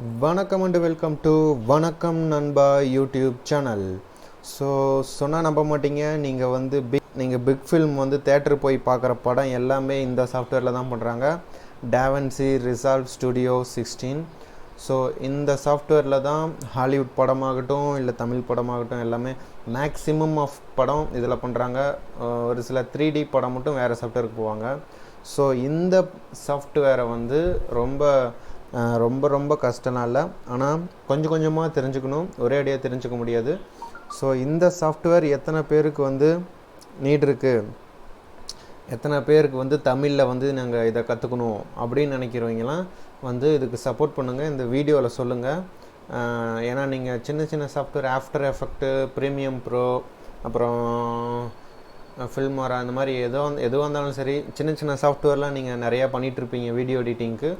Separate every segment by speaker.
Speaker 1: வணக்கம் and welcome to வணக்கம் நண்பா யூடியூப் சேனல் ஸோ சொன்னால் நம்ப மாட்டீங்க. நீங்கள் வந்து பிக் நீங்கள் பிக் ஃபில்ம் வந்து தேட்டர் போய் பார்க்குற படம் எல்லாமே இந்த சாஃப்ட்வேரில் தான் பண்ணுறாங்க DaVinci Resolve Studio sixteen so இந்த சாஃப்ட்வேரில் தான் ஹாலிவுட் படமாகட்டும் இல்லை தமிழ் படமாகட்டும் எல்லாமே மேக்ஸிமம் ஆஃப் படம் இதில் பண்ணுறாங்க ஒரு சில த்ரீ டி படம் மட்டும் வேறு சாஃப்ட்வேருக்கு போவாங்க. ஸோ இந்த சாஃப்ட்வேரை வந்து ரொம்ப ரொம்ப ரொம்ப கஷ்டம்லாம் இல்லை. ஆனால் கொஞ்சம் கொஞ்சமாக தெரிஞ்சுக்கணும். ஒரே அடியாக தெரிஞ்சுக்க முடியாது. ஸோ இந்த சாஃப்ட்வேர் எத்தனை பேருக்கு வந்து நீட் இருக்குது எத்தனை பேருக்கு வந்து தமிழில் வந்து நாங்கள் இதை கற்றுக்கணும் அப்படின்னு நினைக்கிறவங்கலாம் வந்து இதுக்கு சப்போர்ட் பண்ணுங்கள் இந்த வீடியோவில் சொல்லுங்கள் ஏன்னா நீங்கள் சின்ன சின்ன software after effect premium pro அப்புறம் ஃபில்மாரா அந்த மாதிரி எதோ எதுவாக இருந்தாலும் சரி சின்ன சின்ன சாஃப்ட்வேர்லாம் நீங்கள் நிறையா பண்ணிகிட்ருப்பீங்க வீடியோ எடிட்டிங்க்கு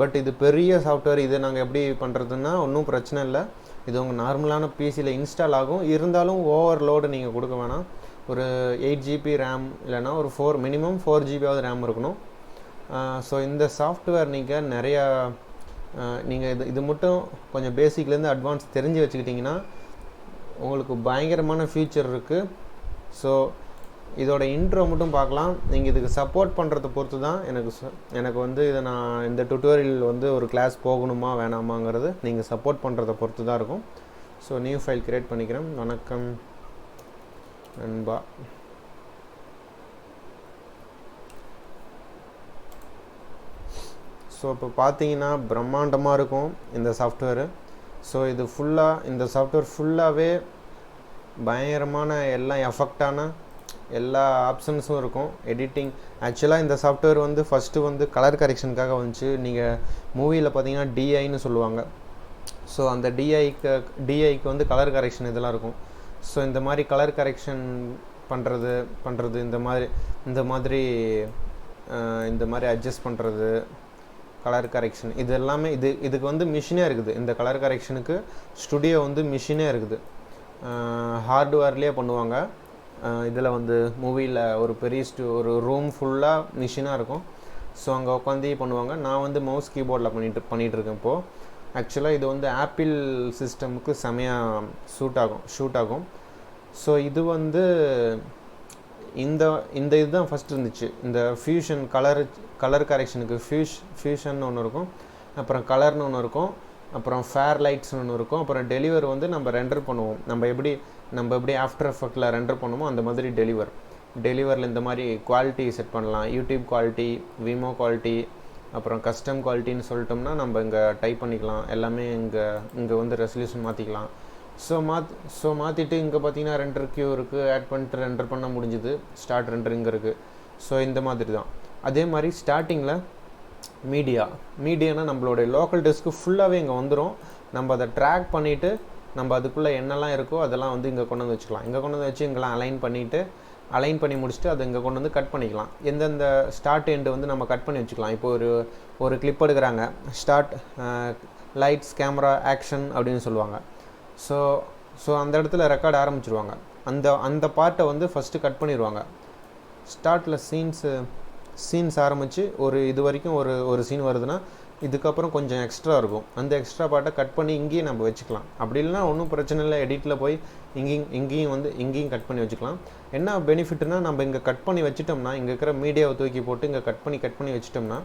Speaker 1: பட் இது பெரிய சாஃப்ட்வேர் இதை நாங்கள் எப்படி பண்ணுறதுன்னா ஒன்றும் பிரச்சனை இல்லை. இது உங்கள் நார்மலான பிசியில் இன்ஸ்டால் ஆகும். இருந்தாலும் ஓவர்லோடு நீங்கள் கொடுக்க வேணாம். ஒரு எயிட் ஜிபி ரேம் இல்லைன்னா ஒரு ஃபோர் மினிமம் ஃபோர் ஜிபியாவது ரேம் இருக்கணும். ஸோ இந்த சாஃப்ட்வேர் நீங்கள் நிறையா நீங்கள் இது இது மட்டும் கொஞ்சம் பேசிக்லேருந்து அட்வான்ஸ் தெரிஞ்சு வச்சுக்கிட்டிங்கன்னா உங்களுக்கு பயங்கரமான ஃபியூச்சர் இருக்குது ஸோ இதோட இன்ட்ரோ மட்டும் பார்க்கலாம். நீங்கள் இதுக்கு சப்போர்ட் பண்ணுறத பொறுத்து தான் எனக்கு ச- எனக்கு வந்து இதை நான் இந்த டுட்டோரியல் வந்து ஒரு கிளாஸ் போகணுமா வேணாமாங்கிறது நீங்கள் சப்போர்ட் பண்ணுறத பொறுத்து தான் இருக்கும். ஸோ நியூ ஃபைல் க்ரியேட் பண்ணிக்கிறேன். வணக்கம் நண்பா. ஸோ இப்போ பார்த்தீங்கன்னா பிரம்மாண்டமாக இருக்கும் இந்த சாஃப்ட்வேரு ஸோ இது ஃபுல்லாக இந்த சாஃப்ட்வேர் ஃபுல்லாகவே பயங்கரமான எல்லாம் எஃபெக்டான எல்லா ஆப்ஷன்ஸும் இருக்கும். எடிட்டிங் ஆக்சுவலாக இந்த சாஃப்ட்வேர் வந்து ஃபஸ்ட்டு வந்து கலர் கரெக்ஷனுக்காக வந்துச்சு. நீங்கள் மூவியில் பார்த்தீங்கன்னா டிஐன்னு சொல்லுவாங்க. ஸோ அந்த டிஐக்கு டிஐக்கு வந்து கலர் கரெக்ஷன் இதெல்லாம் இருக்கும். ஸோ இந்த மாதிரி கலர் கரெக்ஷன் பண்ணுறது பண்ணுறது இந்த மாதிரி இந்த மாதிரி இந்த மாதிரி அட்ஜஸ்ட் பண்ணுறது கலர் கரெக்ஷன் இது எல்லாமே இது இதுக்கு வந்து மிஷினே இருக்குது. இந்த கலர் கரெக்ஷனுக்கு ஸ்டுடியோ வந்து மிஷினே இருக்குது. ஹார்ட்வேர்லேயே பண்ணுவாங்க. இதில் வந்து மூவியில் ஒரு பெரிய ஸ்டூ ஒரு ரூம் ஃபுல்லாக மிஷினாக இருக்கும். ஸோ அங்கே உட்காந்து பண்ணுவாங்க. நான் வந்து மவுஸ் கீபோர்டில் பண்ணிட்டு பண்ணிகிட்ருக்கேன் இப்போது ஆக்சுவலாக இது வந்து ஆப்பிள் சிஸ்டமுக்கு செமையாக சூட் ஆகும் ஷூட் ஆகும். ஸோ இது வந்து இந்த இந்த இதுதான் ஃபஸ்ட் இருந்துச்சு. இந்த ஃபியூஷன் கலர் கலர் கரெக்ஷனுக்கு ஃபியூஷ் ஃபியூஷன் ஒன்று இருக்கும். அப்புறம் கலர்னு ஒன்று இருக்கும். அப்புறம் ஃபேர் லைட்ஸ்னு ஒன்று இருக்கும். அப்புறம் டெலிவர் வந்து நம்ம ரெண்டர் பண்ணுவோம். நம்ம எப்படி நம்ம எப்படி ஆஃப்டர் எஃபெக்டில் ரெண்டர் பண்ணுமோ அந்த மாதிரி டெலிவர். டெலிவரில் இந்த மாதிரி குவாலிட்டி செட் பண்ணலாம். யூடியூப் குவாலிட்டி விமோ குவாலிட்டி அப்புறம் கஸ்டம் குவாலிட்டின்னு சொல்லிட்டோம்னா நம்ம இங்கே டைப் பண்ணிக்கலாம். எல்லாமே இங்கே இங்கே வந்து ரெசல்யூஷன் மாற்றிக்கலாம் ஸோ மாத் ஸோ மாற்றிட்டு இங்கே பார்த்தீங்கன்னா ரெண்டர் கியூ இருக்குது ஆட் பண்ணிட்டு ரெண்டர் பண்ண முடிஞ்சுது. ஸ்டார்ட் ரெண்டர் இங்கே இருக்குது ஸோ இந்த மாதிரி தான். அதே மாதிரி ஸ்டார்டிங்கில் மீடியா மீடியானா நம்மளுடைய லோக்கல் டெஸ்க்கு ஃபுல்லாகவே இங்கே வந்துடும் நம்ம அதை ட்ராக் பண்ணிவிட்டு நம்ம அதுக்குள்ளே என்னெல்லாம் இருக்கோ அதெல்லாம் வந்து இங்கே கொண்டு வந்து வச்சுக்கலாம். இங்கே கொண்டு வந்து வச்சு இங்கெல்லாம் அலைன் பண்ணிவிட்டு அலைன் பண்ணி முடிச்சுட்டு அதை இங்கே கொண்டு வந்து கட் பண்ணிக்கலாம். எந்தெந்த ஸ்டார்ட் எண்டு வந்து நம்ம கட் பண்ணி வச்சுக்கலாம். இப்போ ஒரு ஒரு கிளிப் எடுக்கிறாங்க. ஸ்டார்ட் லைட்ஸ் கேமரா ஆக்ஷன் அப்படின்னு சொல்லுவாங்க. ஸோ ஸோ அந்த இடத்துல ரெக்கார்ட் ஆரம்பிச்சிருவாங்க. அந்த அந்த பார்ட்டை வந்து ஃபஸ்ட்டு கட் பண்ணிடுவாங்க ஸ்டார்ட்டில் சீன்ஸு சீன்ஸ் ஆரம்பித்து ஒரு இது வரைக்கும் ஒரு ஒரு சீன் வருதுன்னா இதுக்கப்புறம் கொஞ்சம் எக்ஸ்ட்ரா இருக்கும். அந்த எக்ஸ்ட்ரா பார்ட்டை கட் பண்ணி இங்கேயே நம்ம வச்சுக்கலாம். அப்படி இல்லைனா ஒன்றும் பிரச்சனை இல்லை. எடிட்டில் போய் இங்கேயும் இங்கேயும் வந்து இங்கேயும் கட் பண்ணி வச்சுக்கலாம். என்ன பெனிஃபிட்னா நம்ம இங்கே கட் பண்ணி வச்சிட்டோம்னா இங்கே இருக்கிற மீடியாவை தூக்கி போட்டு இங்கே கட் பண்ணி கட் பண்ணி வச்சிட்டோம்னா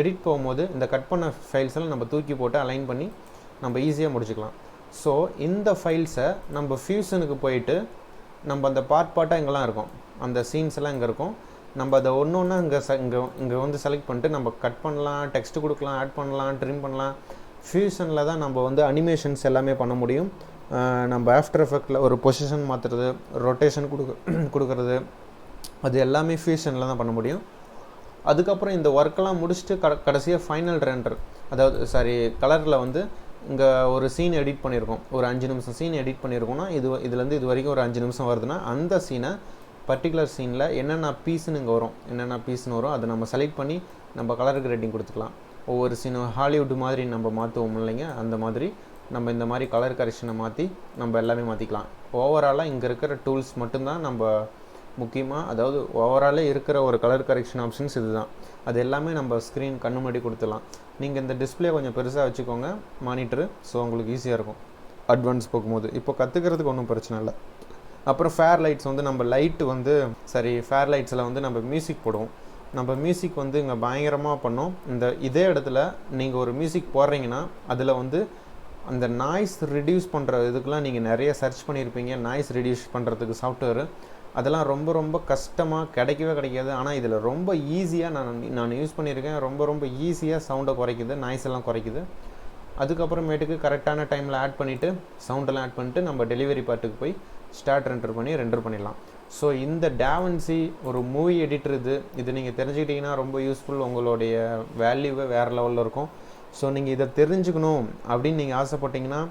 Speaker 1: எடிட் போகும்போது இந்த கட் பண்ண ஃபைல்ஸ் எல்லாம் நம்ம தூக்கி போட்டு அலைன் பண்ணி நம்ம ஈஸியாக முடிச்சுக்கலாம். ஸோ இந்த ஃபைல்ஸை நம்ம ஃபியூஷனுக்கு போயிட்டு நம்ம அந்த பார்ட் பார்ட்டாக இங்கெல்லாம் இருக்கும். அந்த சீன்ஸ் எல்லாம் இங்கே இருக்கும். நம்ம அதை ஒன்று ஒன்றா இங்கே ச இங்கே இங்கே வந்து செலக்ட் பண்ணிட்டு நம்ம கட் பண்ணலாம் டெக்ஸ்ட் கொடுக்கலாம் ஆட் பண்ணலாம் ட்ரிம் பண்ணலாம். ஃபியூஷனில் தான் நம்ம வந்து அனிமேஷன்ஸ் எல்லாமே பண்ண முடியும். நம்ம ஆஃப்டர் எஃபெக்டில் ஒரு பொசிஷன் மாற்றுறது ரொட்டேஷன் கொடுக்க கொடுக்கறது அது எல்லாமே ஃபியூஷனில் தான் பண்ண முடியும். அதுக்கப்புறம் இந்த ஒர்க்கெல்லாம் முடிச்சுட்டு கட கடைசியாக ஃபைனல் ரெண்டர் அதாவது சாரி கலரில் வந்து இங்கே ஒரு சீன் எடிட் பண்ணியிருக்கோம் ஒரு அஞ்சு நிமிஷம் சீன் எடிட் பண்ணியிருக்கோம்னா இது இதுலேருந்து இது வரைக்கும் ஒரு அஞ்சு நிமிஷம் வருதுன்னா அந்த சீனை பர்டிகுலர் சீனில் என்னென்ன பீஸ்னு இங்கே வரும் என்னென்ன பீஸ்னு வரும் அதை நம்ம செலக்ட் பண்ணி நம்ம கலர் கிரேடிங் கொடுத்துக்கலாம். ஒவ்வொரு சீனும் ஹாலிவுட் மாதிரி நம்ம மாற்றுவோம் இல்லைங்க அந்த மாதிரி நம்ம இந்த மாதிரி கலர் கரெக்ஷனை மாற்றி நம்ம எல்லாமே மாற்றிக்கலாம் ஓவராலாக இங்கே இருக்கிற டூல்ஸ் மட்டும்தான் நம்ம முக்கியமாக அதாவது ஓவராலே இருக்கிற ஒரு கலர் கரெக்ஷன் ஆப்ஷன்ஸ் இதுதான். அது எல்லாமே நம்ம ஸ்க்ரீன் கண்ணு முன்னாடி கொடுத்துடலாம். நீங்கள் இந்த டிஸ்பிளே கொஞ்சம் பெருசாக வச்சுக்கோங்க மானிட்டரு ஸோ உங்களுக்கு ஈஸியாக இருக்கும். அட்வான்ஸ் போகும்போது. இப்போ கற்றுக்கிறதுக்கு ஒன்றும் பிரச்சனை இல்லை. அப்புறம் ஃபேர் லைட்ஸ் வந்து நம்ம லைட்டு வந்து சரி ஃபேர் லைட்ஸில் வந்து நம்ம மியூசிக் போடுவோம். நம்ம மியூசிக் வந்து இங்கே பயங்கரமாக பண்ணோம். இந்த இதே இடத்துல நீங்கள் ஒரு மியூசிக் போடுறீங்கன்னா அதில் வந்து அந்த நாய்ஸ் ரிடியூஸ் பண்ணுற இதுக்கெலாம் நீங்கள் நிறைய சர்ச் பண்ணியிருப்பீங்க நாய்ஸ் ரிடியூஸ் பண்ணுறதுக்கு சாஃப்ட்வேரு அதெல்லாம் ரொம்ப ரொம்ப கஷ்டமாக கிடைக்கவே கிடைக்காது. ஆனால் இதில் ரொம்ப ஈஸியாக நான் நான் யூஸ் பண்ணியிருக்கேன். ரொம்ப ரொம்ப ஈஸியாக சவுண்டை குறைக்குது. நாய்ஸ் எல்லாம் குறைக்குது. அதுக்கப்புறமேட்டுக்கு கரெக்டான டைமில் ஆட் பண்ணிவிட்டு சவுண்டெல்லாம் ஆட் பண்ணிட்டு நம்ம டெலிவரி பார்ட்டுக்கு போய் ஸ்டார்ட் ரெண்டர் பண்ணி ரெண்டர் பண்ணிடலாம். ஸோ இந்த டேவன்சி ஒரு மூவி எடிட்டர் இது. இது நீங்கள் தெரிஞ்சுக்கிட்டிங்கன்னா ரொம்ப யூஸ்ஃபுல் உங்களுடைய வேல்யூவே வேறு லெவலில் இருக்கும். ஸோ நீங்கள் இதை தெரிஞ்சுக்கணும் அப்படின்னு நீங்கள் ஆசைப்பட்டீங்கன்னா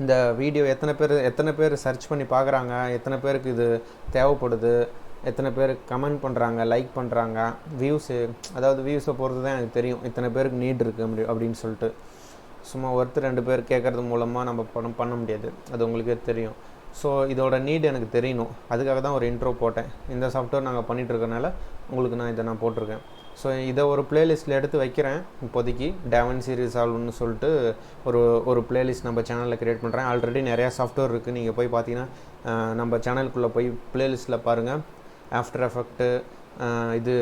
Speaker 1: இந்த வீடியோ எத்தனை பேர் எத்தனை பேர் சர்ச் பண்ணி பார்க்குறாங்க எத்தனை பேருக்கு இது தேவைப்படுது எத்தனை பேர் கமெண்ட் பண்ணுறாங்க லைக் பண்ணுறாங்க வியூஸு அதாவது வியூஸை பொறுத்து தான் எனக்கு தெரியும். இத்தனை பேருக்கு நீட் இருக்குது அப்படி அப்படின்னு சொல்லிட்டு. சும்மா ஒருத்தர் ரெண்டு பேர் கேட்குறது மூலமாக நம்ம பணம் பண்ண முடியாது. அது உங்களுக்கே தெரியும். ஸோ இதோட நீட் எனக்கு தெரியணும். அதுக்காக தான் ஒரு இன்ட்ரோ போட்டேன். இந்த சாஃப்ட்வேர் நாங்கள் பண்ணிகிட்ருக்கனால உங்களுக்கு நான் இதை நான் போட்டிருக்கேன். ஸோ இதை ஒரு பிளேலிஸ்ட்டில் எடுத்து வைக்கிறேன். இப்போதைக்கு டேவன் சீரிஸ் ஆல்னு சொல்லிட்டு ஒரு ஒரு பிளேலிஸ்ட் நம்ம சேனலில் க்ரியேட் பண்ணுறேன் ஆல்ரெடி நிறையா சாஃப்ட்வேர் இருக்குது நீங்கள் போய் பார்த்தீங்கன்னா நம்ம சேனலுக்குள்ளே போய் பிளேலிஸ்ட்டில் பாருங்கள் ஆஃப்டர் எஃபெக்ட்டு இது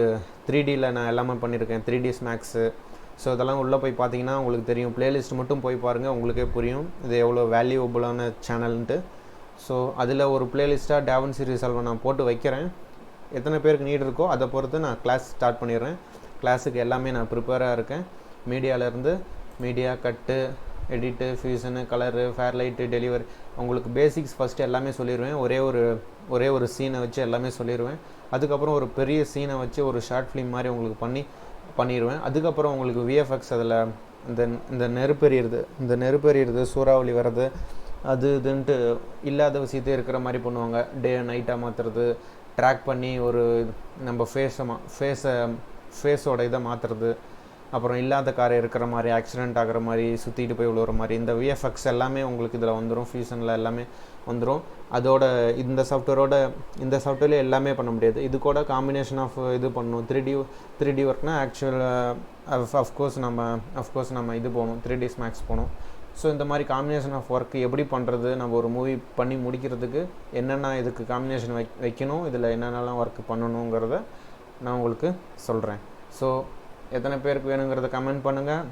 Speaker 1: த்ரீ டியில் நான் எல்லாமே பண்ணியிருக்கேன். த்ரீ டி ஸ்நாக்ஸு ஸோ இதெல்லாம் உள்ளே போய் பார்த்தீங்கன்னா உங்களுக்கு தெரியும். பிளேலிஸ்ட் மட்டும் போய் பாருங்கள் உங்களுக்கே புரியும். இது எவ்வளோ வேல்யூபுளான சேனல்ன்ட்டு ஸோ அதில் ஒரு பிளேலிஸ்ட்டாக டேவன் சீரிஸ் ஆல்வை நான் போட்டு வைக்கிறேன். எத்தனை பேருக்கு நீட் இருக்கோ அதை பொறுத்து நான் கிளாஸ் ஸ்டார்ட் பண்ணிடுறேன். கிளாஸுக்கு எல்லாமே நான் ப்ரிப்பேராக இருக்கேன். மீடியாவிலேருந்து media cut edit fusion colour Fairlight delivery உங்களுக்கு பேசிக்ஸ் ஃபஸ்ட்டு எல்லாமே சொல்லிடுவேன். ஒரே ஒரு ஒரே ஒரு சீனை வச்சு எல்லாமே சொல்லிடுவேன். அதுக்கப்புறம் ஒரு பெரிய சீனை வச்சு ஒரு ஷார்ட் ஃபிலிம் மாதிரி உங்களுக்கு பண்ணி பண்ணிடுவேன். அதுக்கப்புறம் உங்களுக்கு விஎஃப்எக்ஸ் அதில் இந்த இந்த நெருப்பெறியிறது இந்த நெருப்பெறியிறது சூறாவளி வர்றது அது இதுன்ட்டு இல்லாத விஷயத்தே இருக்கிற மாதிரி பண்ணுவாங்க. டே நைட்டாக மாற்றுறது ட்ராக் பண்ணி ஒரு நம்ம ஃபேஸை மா ஃபேஸை ஃபேஸோட இதை மாற்றுறது அப்புறம் இல்லாத கார் இருக்கிற மாதிரி ஆக்சிடென்ட் ஆகிற மாதிரி சுற்றிட்டு போய் விழுற மாதிரி இந்த விஎஃப்எக்ஸ் எல்லாமே உங்களுக்கு இதில் வந்துடும் ஃபியூஷனில் எல்லாமே வந்துடும் அதோட இந்த சாஃப்ட்வேரோட இந்த சாஃப்ட்வேர்லேயே எல்லாமே பண்ண முடியாது. இது கூட காம்பினேஷன் ஆஃப் இது பண்ணணும் த்ரீ டி த்ரீ டி ஒர்க்னால் ஆக்சுவல் அஃப்கோர்ஸ் நம்ம அஃப்கோர்ஸ் நம்ம இது போகணும். த்ரீ டிஸ் மேக்ஸ் போகணும். ஸோ இந்த மாதிரி காம்பினேஷன் ஆஃப் ஒர்க் எப்படி பண்ணுறது நம்ம ஒரு மூவி பண்ணி முடிக்கிறதுக்கு என்னென்ன இதுக்கு காம்பினேஷன் வை வைக்கணும்? இதில் என்னென்னலாம் ஒர்க் பண்ணணுங்கிறத நான் உங்களுக்கு சொல்கிறேன் ஸோ எத்தனை பேருக்கு வேணுங்கிறத கமெண்ட் பண்ணுங்கள்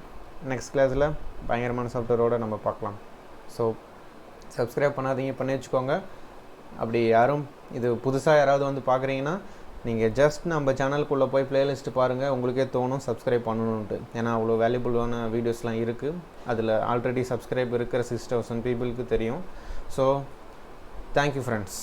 Speaker 1: நெக்ஸ்ட் கிளாஸில் பயங்கரமான சாஃப்ட்வேரோடு நம்ம பார்க்கலாம். ஸோ சப்ஸ்கிரைப் பண்ணாதீங்க. பண்ணி வச்சுக்கோங்க அப்படி யாரும் இது புதுசாக யாராவது வந்து பார்க்குறீங்கன்னா நீங்கள் ஜஸ்ட் நம்ம சேனலுக்குள்ளே போய் பிளேலிஸ்ட் பாருங்கள் உங்களுக்கே தோணும் சப்ஸ்கிரைப் பண்ணணுன்ட்டு ஏன்னா அவ்வளோ வேல்யூபுளான வீடியோஸ்லாம் இருக்குது அதில் ஆல்ரெடி சப்ஸ்கிரைப் இருக்கிற சிக்ஸ் தௌசண்ட் பீப்புளுக்கு தெரியும். So thank you friends